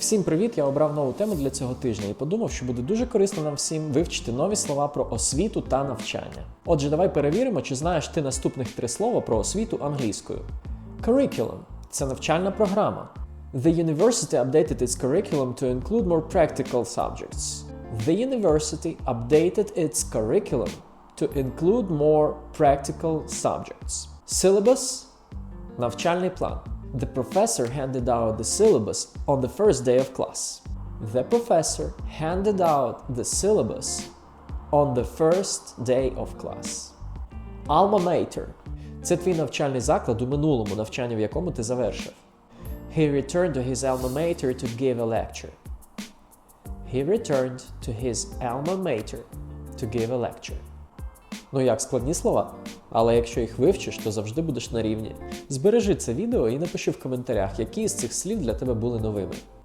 Всім привіт! Я обрав нову тему для цього тижня і подумав, що буде дуже корисно нам всім вивчити нові слова про освіту та навчання. Отже, давай перевіримо, чи знаєш ти наступних три слова про освіту англійською. Curriculum – це навчальна програма. The university updated its curriculum to include more practical subjects. The university updated its curriculum to include more practical subjects. Syllabus – навчальний план. The professor handed out the syllabus on the first day of class. The professor handed out the syllabus on the first day of class. Alma mater – це твій навчальний заклад у минулому, навчання в якому ти завершив. He returned to his alma mater to give a lecture. He returned to his alma mater to give a lecture. Ну як складні слова? Але якщо їх вивчиш, то завжди будеш на рівні. Збережи це відео і напиши в коментарях, які з цих слів для тебе були новими.